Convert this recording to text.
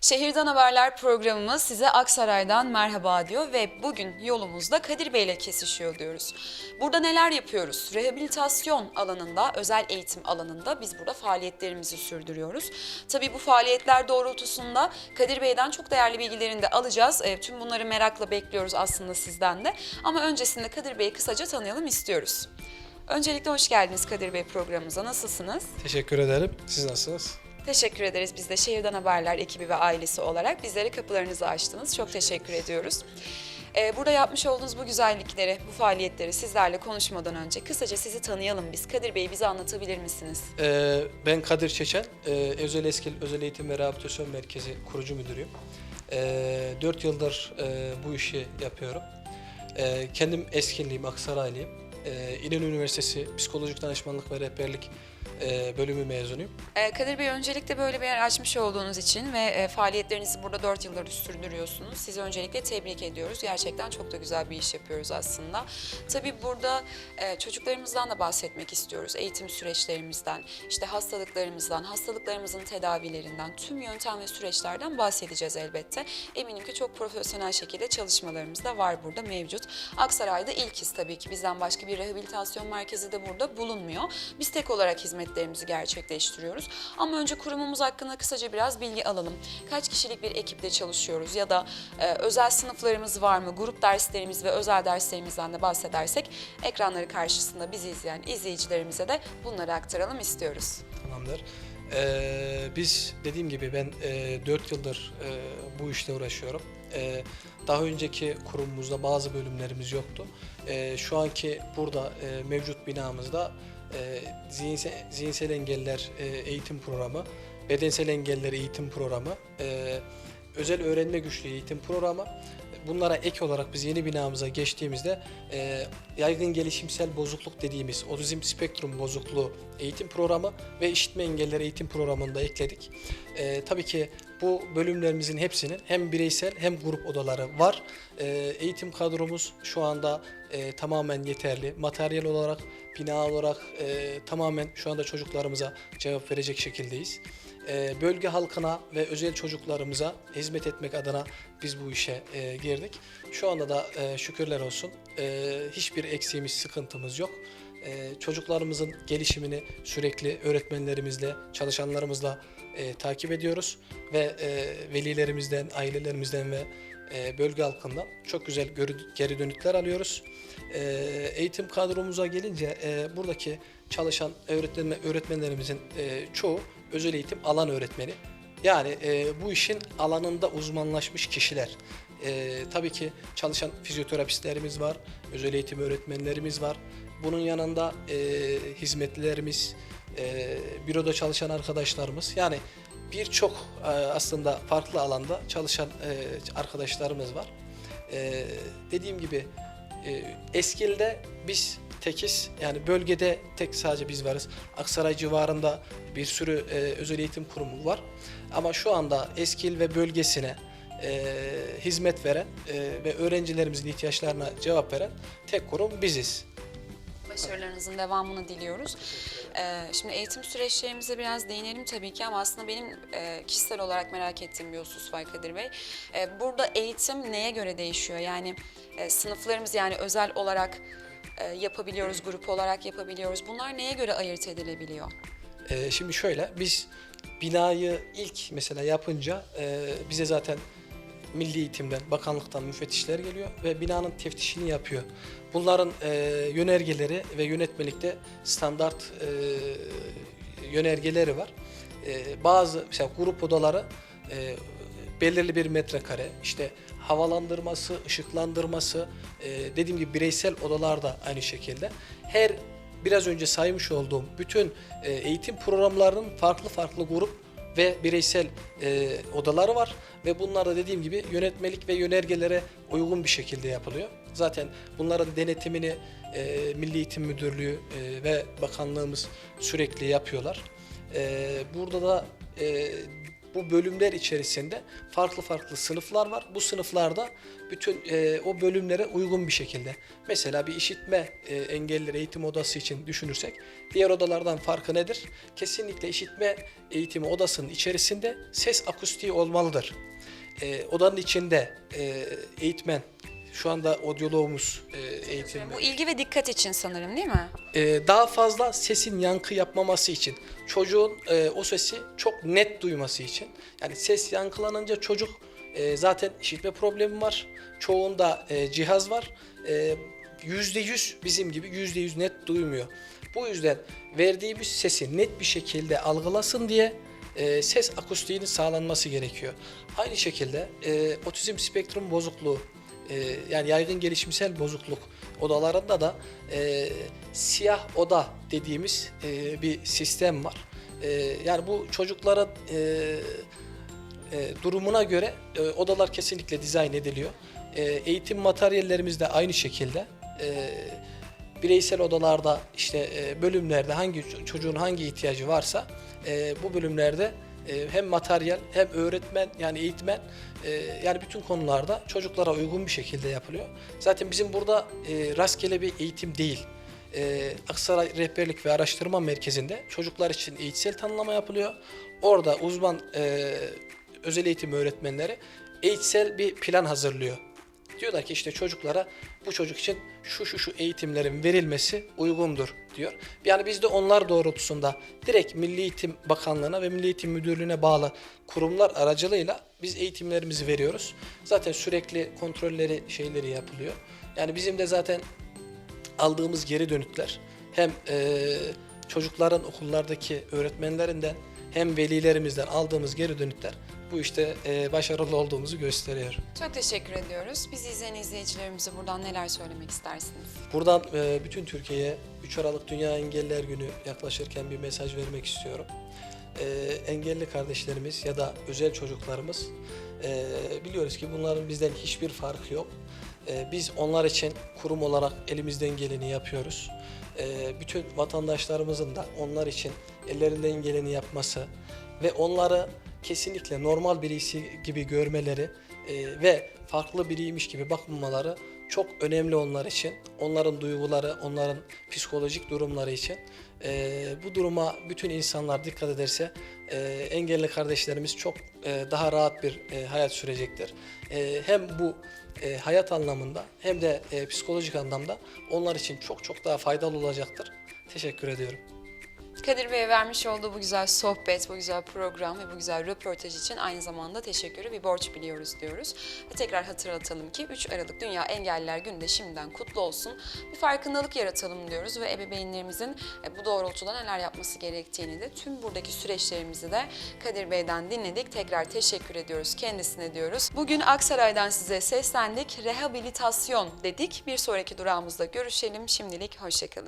Şehirden Haberler programımız size Aksaray'dan merhaba diyor ve bugün yolumuzda Kadir Bey ile kesişiyor diyoruz. Burada neler yapıyoruz? Rehabilitasyon alanında, özel eğitim alanında biz burada faaliyetlerimizi sürdürüyoruz. Tabii bu faaliyetler doğrultusunda Kadir Bey'den çok değerli bilgilerini de alacağız. E, tüm bunları merakla bekliyoruz aslında sizden de. Ama öncesinde Kadir Bey'i kısaca tanıyalım istiyoruz. Öncelikle hoş geldiniz Kadir Bey programımıza. Nasılsınız? Teşekkür ederim. Siz nasılsınız? Teşekkür ederiz biz de Şehirden Haberler ekibi ve ailesi olarak bizlere kapılarınızı açtınız. Çok teşekkür ediyoruz. Ee, burada yapmış olduğunuz bu güzellikleri, bu faaliyetleri sizlerle konuşmadan önce kısaca sizi tanıyalım biz. Kadir Bey bize anlatabilir misiniz? Ee, ben Kadir Çeçen, ee, Özel Eskil Özel Eğitim ve Rehabilitasyon Merkezi kurucu müdürüyüm. Ee, 4 yıldır ee, bu işi yapıyorum. Ee, kendim Eskilliyim, Aksaraylıyım. Ee, İnönü Üniversitesi Psikolojik Danışmanlık ve Rehberlik ee, bölümü mezunuyum. Ee, Kadir Bey öncelikle böyle bir yer açmış olduğunuz için ve e, faaliyetlerinizi burada 4 yıldır sürdürüyorsunuz. Sizi öncelikle tebrik ediyoruz. Gerçekten çok da güzel bir iş yapıyoruz aslında. Tabii burada e, çocuklarımızdan da bahsetmek istiyoruz. Eğitim süreçlerimizden, işte hastalıklarımızdan, hastalıklarımızın tedavilerinden, tüm yöntem ve süreçlerden bahsedeceğiz elbette. Eminim ki çok profesyonel şekilde çalışmalarımız da var burada mevcut. Aksaray'da ilkiz tabii ki. Bizden başka bir rehabilitasyon merkezi de burada bulunmuyor. Biz tek olarak hizmetlerimizi gerçekleştiriyoruz. Ama önce kurumumuz hakkında kısaca biraz bilgi alalım. Kaç kişilik bir ekiple çalışıyoruz ya da e, özel sınıflarımız var mı? Grup derslerimiz ve özel derslerimizden de bahsedersek ekranları karşısında bizi izleyen izleyicilerimize de bunları aktaralım istiyoruz. Tamamdır. Ee, biz dediğim gibi ben e, 4 yıldır e, bu işle uğraşıyorum. E, daha önceki kurumumuzda bazı bölümlerimiz yoktu. E, şu anki burada e, mevcut binamızda e, zihinsel, zihinsel engeller e, eğitim programı, bedensel engeller eğitim programı, e, özel öğrenme güçlüğü eğitim programı. Bunlara ek olarak biz yeni binamıza geçtiğimizde e, yaygın gelişimsel bozukluk dediğimiz otizm spektrum bozukluğu eğitim programı ve işitme engelleri eğitim programını da ekledik. E, tabii ki bu bölümlerimizin hepsinin hem bireysel hem grup odaları var. E, eğitim kadromuz şu anda e, tamamen yeterli. Materyal olarak, bina olarak e, tamamen şu anda çocuklarımıza cevap verecek şekildeyiz. E, bölge halkına ve özel çocuklarımıza hizmet etmek adına biz bu işe e, girdik. Şu anda da e, şükürler olsun e, hiçbir eksiğimiz, sıkıntımız yok. Çocuklarımızın gelişimini sürekli öğretmenlerimizle, çalışanlarımızla e, takip ediyoruz ve e, velilerimizden, ailelerimizden ve e, bölge halkından çok güzel görü- geri dönütler alıyoruz. E, eğitim kadromuza gelince e, buradaki çalışan öğretmen öğretmenlerimizin e, çoğu özel eğitim alan öğretmeni. Yani e, bu işin alanında uzmanlaşmış kişiler. E, tabii ki çalışan fizyoterapistlerimiz var, özel eğitim öğretmenlerimiz var. Bunun yanında e, hizmetlilerimiz, e, büroda çalışan arkadaşlarımız. Yani birçok e, aslında farklı alanda çalışan e, arkadaşlarımız var. E, dediğim gibi e, Eskil'de biz tekiz yani bölgede tek sadece biz varız. Aksaray civarında bir sürü e, özel eğitim kurumu var. Ama şu anda Eskil ve bölgesine e, hizmet veren e, ve öğrencilerimizin ihtiyaçlarına cevap veren tek kurum biziz. Başarılarınızın devamını diliyoruz. Ee, şimdi eğitim süreçlerimize biraz değinelim tabii ki ama aslında benim e, kişisel olarak merak ettiğim bir husus var Kadir Bey. Ee, burada eğitim neye göre değişiyor? Yani e, sınıflarımız yani özel olarak e, yapabiliyoruz, grup olarak yapabiliyoruz. Bunlar neye göre ayırt edilebiliyor? Şimdi şöyle biz binayı ilk mesela yapınca e, bize zaten Milli Eğitim'den, bakanlıktan müfettişler geliyor ve binanın teftişini yapıyor. Bunların e, yönergeleri ve yönetmelikte standart e, yönergeleri var. E, bazı mesela grup odaları e, belirli bir metrekare, işte havalandırması, ışıklandırması, e, dediğim gibi bireysel odalar da aynı şekilde. Her biraz önce saymış olduğum bütün e, eğitim programlarının farklı farklı grup ve bireysel e, odaları var ve bunlar da dediğim gibi yönetmelik ve yönergelere uygun bir şekilde yapılıyor. Zaten bunların denetimini e, Milli Eğitim Müdürlüğü e, ve bakanlığımız sürekli yapıyorlar. E, burada da e, bu bölümler içerisinde farklı farklı sınıflar var. Bu sınıflarda bütün e, o bölümlere uygun bir şekilde. Mesela bir işitme e, engellileri eğitim odası için düşünürsek diğer odalardan farkı nedir? Kesinlikle işitme eğitimi odasının içerisinde ses akustiği olmalıdır. E, odanın içinde e, eğitmen şu anda odyoloğumuz e, eğitimde. Bu ilgi ve dikkat için sanırım değil mi? Ee, daha fazla sesin yankı yapmaması için, çocuğun e, o sesi çok net duyması için. Yani ses yankılanınca çocuk e, zaten işitme problemi var, çoğunda e, cihaz var. E, Yüzde yüz bizim gibi yüzde yüz net duymuyor. Bu yüzden verdiğimiz sesi net bir şekilde algılasın diye e, ses akustiğinin sağlanması gerekiyor. Aynı şekilde e, otizm spektrum bozukluğu e, yani yaygın gelişimsel bozukluk odalarında da e, siyah oda dediğimiz e, bir sistem var. E, yani bu çocukların e, e, durumuna göre e, odalar kesinlikle dizayn ediliyor. E, eğitim materyallerimiz de aynı şekilde. E, bireysel odalarda işte e, bölümlerde hangi çocuğun hangi ihtiyacı varsa e, bu bölümlerde e, hem materyal hem öğretmen yani eğitmen e, yani bütün konularda çocuklara uygun bir şekilde yapılıyor. Zaten bizim burada e, rastgele bir eğitim değil. Aksaray Rehberlik ve Araştırma Merkezi'nde çocuklar için eğitsel tanımlama yapılıyor. Orada uzman özel eğitim öğretmenleri eğitsel bir plan hazırlıyor. Diyorlar ki işte çocuklara bu çocuk için şu şu şu eğitimlerin verilmesi uygundur diyor. Yani biz de onlar doğrultusunda direkt Milli Eğitim Bakanlığı'na ve Milli Eğitim Müdürlüğü'ne bağlı kurumlar aracılığıyla biz eğitimlerimizi veriyoruz. Zaten sürekli kontrolleri şeyleri yapılıyor. Yani bizim de zaten aldığımız geri dönütler hem eee, çocukların okullardaki öğretmenlerinden hem velilerimizden aldığımız geri dönütler bu işte eee, başarılı olduğumuzu gösteriyor. Çok teşekkür ediyoruz. Bizi izleyen izleyicilerimize buradan neler söylemek istersiniz? Buradan e, bütün Türkiye'ye 3 Aralık Dünya Engelliler Günü yaklaşırken bir mesaj vermek istiyorum. E, engelli kardeşlerimiz ya da özel çocuklarımız e, biliyoruz ki bunların bizden hiçbir farkı yok. E, biz onlar için kurum olarak elimizden geleni yapıyoruz. E, bütün vatandaşlarımızın da onlar için ellerinden geleni yapması ve onları kesinlikle normal birisi gibi görmeleri e, ve farklı biriymiş gibi bakmamaları çok önemli onlar için. Onların duyguları, onların psikolojik durumları için. E, bu duruma bütün insanlar dikkat ederse e, engelli kardeşlerimiz çok e, daha rahat bir e, hayat sürecektir. E, hem bu e, hayat anlamında hem de e, psikolojik anlamda onlar için çok çok daha faydalı olacaktır. Teşekkür ediyorum. Kadir Bey'e vermiş olduğu bu güzel sohbet, bu güzel program ve bu güzel röportaj için aynı zamanda teşekkürü bir borç biliyoruz diyoruz. Ve tekrar hatırlatalım ki 3 Aralık Dünya Engelliler Günü de şimdiden kutlu olsun. Bir farkındalık yaratalım diyoruz ve ebeveynlerimizin e, bu doğrultuda neler yapması gerektiğini de tüm buradaki süreçlerimizi de Kadir Bey'den dinledik. Tekrar teşekkür ediyoruz kendisine diyoruz. Bugün Aksaray'dan size seslendik. Rehabilitasyon dedik. Bir sonraki durağımızda görüşelim. Şimdilik hoşçakalın.